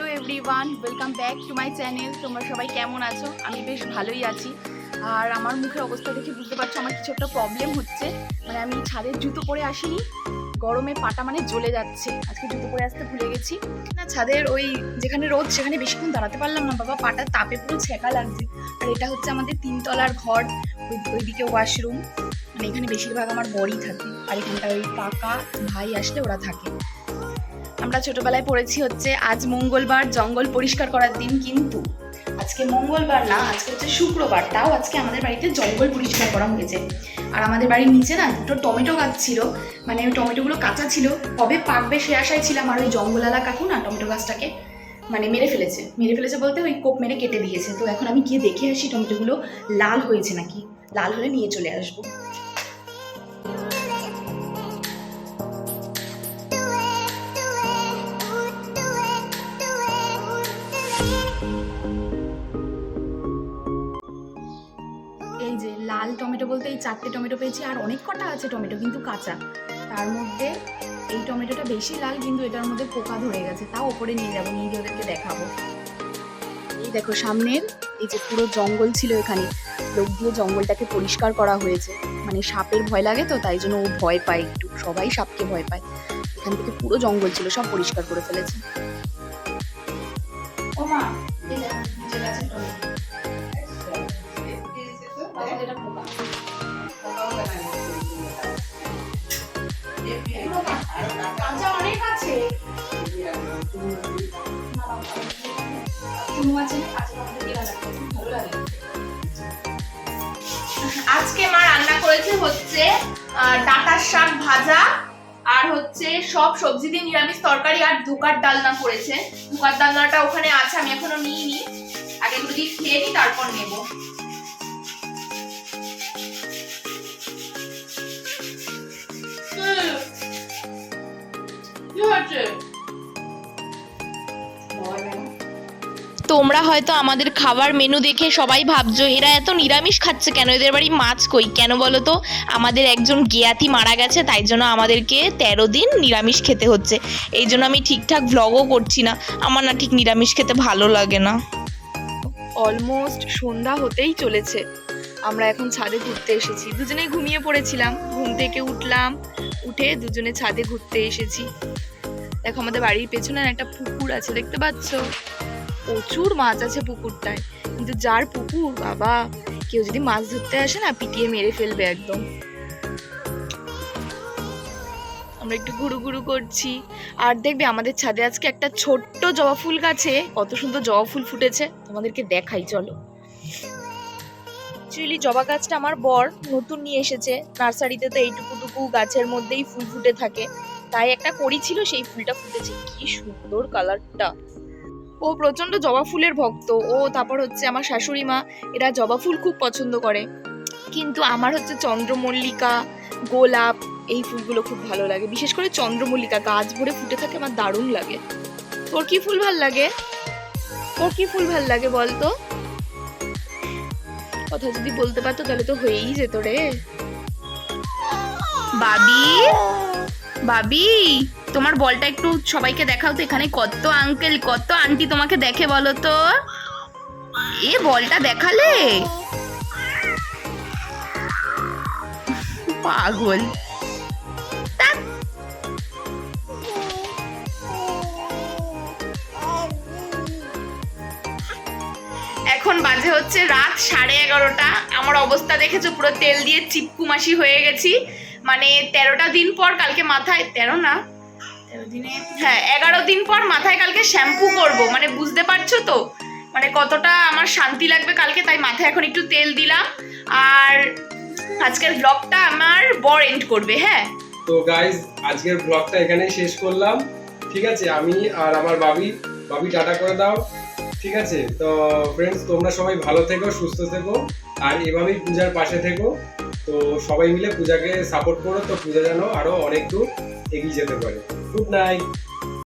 Welcome back to my channel তোমরা সবাই কেমন আছো? আমি বেশ ভালোই আছি। আর আমার মুখের অবস্থা দেখে বুঝতে পারছ আমার কিছু একটা প্রবলেম হচ্ছে। মানে আমি ছাদের জুতো পরে আসিনি। গরমে পাটা মানে জ্বলে যাচ্ছে। আজকে জুতো পরে আসতে ভুলে গেছি। না, ছাদের ওই যেখানে রোদ, সেখানে বেশিক্ষণ দাঁড়াতে পারলাম না। বাবা, পাটা তাপে পুরো ছেঁকা লাগছে। আর এটা হচ্ছে আমাদের তিনতলার ঘর ওইদিকে ওয়াশরুম মানে এখানে বেশিরভাগ আমার বড়ই থাকে। আর এখানটা ওই কাকা ভাই আসলে ওরা থাকে। আমরা ছোটবেলায় পড়েছি হচ্ছে, আজ মঙ্গলবার জঙ্গল পরিষ্কার করার দিন কিন্তু। আজকে মঙ্গলবার না, আজকে হচ্ছে শুক্রবার, তাও আজকে আমাদের বাড়িতে জঙ্গল পরিষ্কার করা হয়েছে। আর আমাদের বাড়ির নিচে না দুটো টমেটো গাছ ছিল মানে ওই টমেটোগুলো কাঁচা ছিল, কবে পাকবে সে আশায় ছিলাম, আর ওই জঙ্গলালা কাকু না টমেটো গাছটাকে মানে মেরে ফেলেছে। মেরে ফেলেছে বলতে ওই কোপ মেরে কেটে দিয়েছে। তো এখন আমি গিয়ে দেখে আসি টমেটোগুলো লাল হয়েছে নাকি, লাল হলে নিয়ে চলে আসব। লাল টমেটো বলতে এই চারটে টমেটো পেয়েছি, আর অনেক কটা আছে টমেটো, কিন্তু কাঁচা। তার মধ্যে এই টমেটোটা বেশি লাল, কিন্তু এটার মধ্যে পোকা ধরে গেছে, তাও ওপরে নিয়ে যাব, নিয়ে গিয়ে ওদেরকে দেখাবো। এই দেখো সামনের এই যে পুরো জঙ্গল ছিল এখানে, লোক দিয়ে জঙ্গলটাকে পরিষ্কার করা হয়েছে। মানে সাপের ভয় লাগে তো, তাই জন্য ও ভয় পায় একটু, সবাই সাপকে ভয় পায়। এখান থেকে পুরো জঙ্গল ছিল, সব পরিষ্কার করে ফেলেছে। ও মা আজকে মা রান্না করেছে হচ্ছে ডাঁটার শাক ভাজা আর হচ্ছে সব সবজি দিয়ে নিরামিষ তরকারি আর ধোকার ডালনা করেছে। ধোকার ডালনাটা ওখানে আছে, আমি এখনও নিইনি। আগে দিয়ে খেয়ে নিই তারপর নেব। কি হয়েছে? তোমরা হয়তো আমাদের খাবার মেনু দেখে সবাই ভাবছ এরা এত নিরামিষ খাচ্ছে কেন? এদের বাড়ি মাছ কই? কেন বলো তো? আমাদের একজন গিয়াতি মারা গেছে তাই জন্য আমাদেরকে তেরো দিন নিরামিষ খেতে হচ্ছে। এই জন্য আমি ঠিকঠাক ভ্লগও করছি না। আমার না ঠিক নিরামিষ খেতে ভালো লাগে না। অলমোস্ট সন্ধ্যা হতেই চলেছে। আমরা এখন ছাদে ঘুরতে এসেছি। দুজনেই ঘুমিয়ে পড়েছিলাম। ঘুম থেকে উঠলাম উঠে দুজনে ছাদে ঘুরতে এসেছি। দেখো, আমাদের বাড়ির পেছনে একটা পুকুর আছে, দেখতে পাচ্ছ? প্রচুর মাছ আছে পুকুরটায়। কিন্তু যার পুকুর, বাবা, কেউ যদি মাছ ধরতে আসে না, পিটিয়ে মেরে ফেলবে একদম। আমরা একটু ঘুরু ঘুরু করছি। আর দেখবে, আমাদের ছাদে আজকে একটা ছোট্ট জবা ফুল গাছে, কত সুন্দর জবা ফুল ফুটেছে। তোমাদেরকে দেখাই, চলো। অ্যাকচুয়ালি জবা গাছটা আমার বর নতুন নিয়ে এসেছে। নার্সারিতে তো এইটুকুটুকু গাছের মধ্যেই ফুল ফুটে থাকে। তাই একটা করি ছিল, সেই ফুলটা ফুটেছে। কি সুন্দর কালারটা ও প্রচণ্ড জবা ফুলের ভক্ত। ও, তারপর হচ্ছে আমার শাশুড়ি মা, এরা জবা ফুল খুব পছন্দ করে। কিন্তু আমার হচ্ছে চন্দ্রমল্লিকা, গোলাপ, এই ফুলগুলো খুব ভালো লাগে। বিশেষ করে চন্দ্রমল্লিকা, গাছ ভরে ফুটে থাকে, আমার দারুণ লাগে। তোর কি ফুল ভালো লাগে? তোর কি ফুল ভালো লাগে বলতো? কথা যদি বলতে পারতো, তাহলে তো হয়েই যেত রে। বাবি? বাবি তোমার বলটা একটু সবাইকে দেখাও তো এখানে। কত আঙ্কেল কত আন্টি তোমাকে দেখে বলো তো। এ, বলটা দেখালে? পাগল। এখন বাজে হচ্ছে রাত সাড়ে এগারোটা। আমার অবস্থা দেখেছ, পুরো তেল দিয়ে চিপকুমাসি হয়ে গেছি। মানে তেরোটা দিন পর কালকে মাথায় তেরো না? তেরো দিনে? হ্যাঁ এগারো দিন পর মাথায় কালকে শ্যাম্পু করব। মানে বুঝতে পারছ তো? মানে কতটা আমার শান্তি লাগবে কালকে তাই মাথায় এখন একটু তেল দিলাম। আর আজকের ব্লগটা আমার বর এন্ড করবে হ্যাঁ? তো গাইজ আজকের ব্লগটা এখানেই শেষ করলাম। ঠিক আছে আমি আর আমার বাবি বাবি টাটা করে দাও। ঠিক আছে তো ফ্রেন্ডস তোমরা সবাই ভালো থেকো সুস্থ থেকো। আর এভাবেই পূজার পাশে থেকো। তো সবাই মিলে পূজাকে সাপোর্ট করো, তো পূজা যেন আরও অনেক দূর এগিয়ে যেতে পারে। Good night